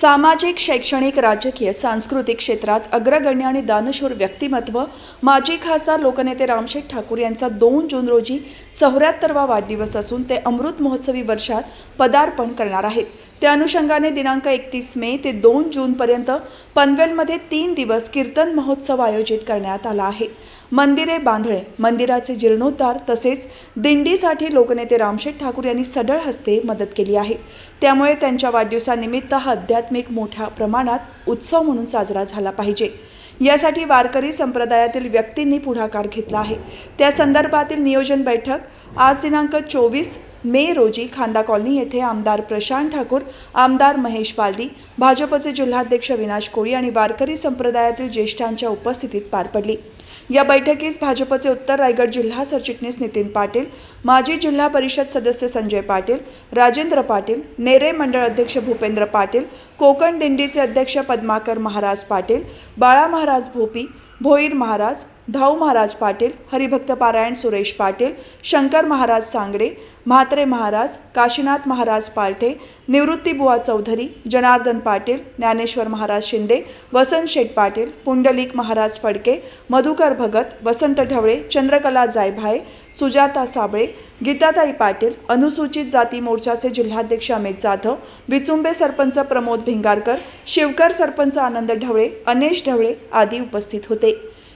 सामाजिक शैक्षणिक राजकीय सांस्कृतिक क्षेत्रात अग्रगण्य आणि दानशूर व्यक्तिमत्व माजी खासदार लोकनेते रामशेठ ठाकूर यांचा दोन जून रोजी चौऱ्याहत्तरवा वाढदिवस असून ते अमृत महोत्सवी वर्षात पदार्पण करणार आहेत. त्या अनुषंगाने दिनांक एकतीस मे ते दोन जूनपर्यंत पनवेलमध्ये तीन दिवस कीर्तन महोत्सव आयोजित करण्यात आला आहे. मंदिरे बांधळे मंदिराचे जीर्णोद्धार तसेच दिंडीसाठी लोकनेते रामशेठ ठाकूर यांनी सढळ हस्ते मदत केली आहे. त्यामुळे त्यांच्या वाढदिवसानिमित्त हा आध्यात्मिक मोठ्या प्रमाणात उत्सव म्हणून साजरा झाला पाहिजे. यासाठी वारकरी संप्रदायातील व्यक्तींनी पुढाकार घेतला आहे. त्या संदर्भातील नियोजन बैठक आज दिनांक चोवीस मे रोजी खांदा कॉलनी येथे आमदार प्रशांत ठाकूर आमदार महेश पालदी भाजपचे जिल्हाध्यक्ष विनाश कोळी आणि वारकरी संप्रदायातील ज्येष्ठांच्या उपस्थितीत पार पडली. या बैठकीस भाजपचे उत्तर रायगड जिल्हा सरचिटणीस नितीन पाटील माजी जिल्हा परिषद सदस्य संजय पाटील राजेंद्र पाटील नेरे मंडळ अध्यक्ष भूपेंद्र पाटील कोकण दिंडीचे अध्यक्ष पद्माकर महाराज पाटील बाळा महाराज भोपी भोईर महाराज धाऊ महाराज पाटील हरिभक्त पारायण सुरेश पाटील शंकर महाराज सांगडे म्हात्रे महाराज काशीनाथ महाराज पालठे निवृत्तीबुवा चौधरी जनार्दन पाटील ज्ञानेश्वर महाराज शिंदे वसंत शेठ पाटील पुंडलिक महाराज फडके मधुकर भगत वसंत ढवळे चंद्रकला जायभाये सुजाता साबळे गीताताई पाटील अनुसूचित जाती मोर्चाचे जिल्हाध्यक्ष अमित जाधव विचुंबे सरपंच प्रमोद भिंगारकर शिवकर सरपंच आनंद ढवळे अनेश ढवळे आदी उपस्थित होते.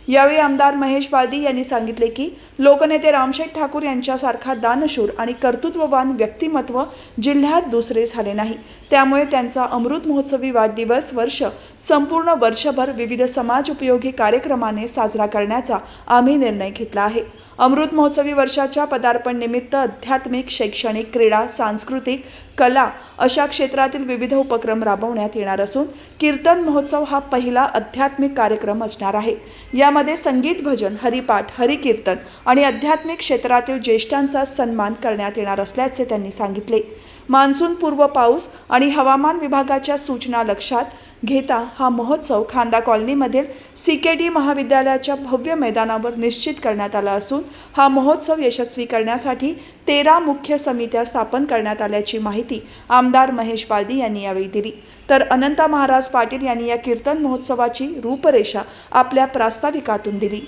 यावेळी आमदार महेश बालदी यांनी सांगितले की लोकनेते रामशेठ ठाकूर यांच्यासारखा दानशूर आणि कर्तृत्ववान व्यक्तिमत्व जिल्ह्यात दुसरे झाले नाही. त्यामुळे त्यांचा अमृत महोत्सवी वाढदिवस वर्ष संपूर्ण वर्षभर विविध समाज उपयोगी कार्यक्रमाने साजरा करण्याचा आम्ही निर्णय घेतला आहे. अमृत महोत्सवी वर्षाच्या पदार्पण निमित्त आध्यात्मिक शैक्षणिक क्रीडा सांस्कृतिक कला अशा क्षेत्रातील विविध उपक्रम राबवण्यात येणार असून कीर्तन महोत्सव हा पहिला आध्यात्मिक कार्यक्रम असणार आहे. यामध्ये संगीत भजन हरिपाठ हरिकीर्तन आणि आध्यात्मिक क्षेत्रातील ज्येष्ठांचा सन्मान करण्यात येणार असल्याचे त्यांनी सांगितले. मान्सून पूर्व पाऊस आणि हवामान विभागाच्या सूचना लक्षात घेता हा महोत्सव खांदा कॉलनीमधील सी के डी महाविद्यालयाच्या भव्य मैदानावर निश्चित करण्यात आला असून हा महोत्सव यशस्वी करण्यासाठी तेरा मुख्य समित्या स्थापन करण्यात आल्याची माहिती आमदार महेश पालदी यांनी यावेळी दिली. तर अनंता महाराज पाटील यांनी या कीर्तन महोत्सवाची रूपरेषा आपल्या प्रास्ताविकातून दिली.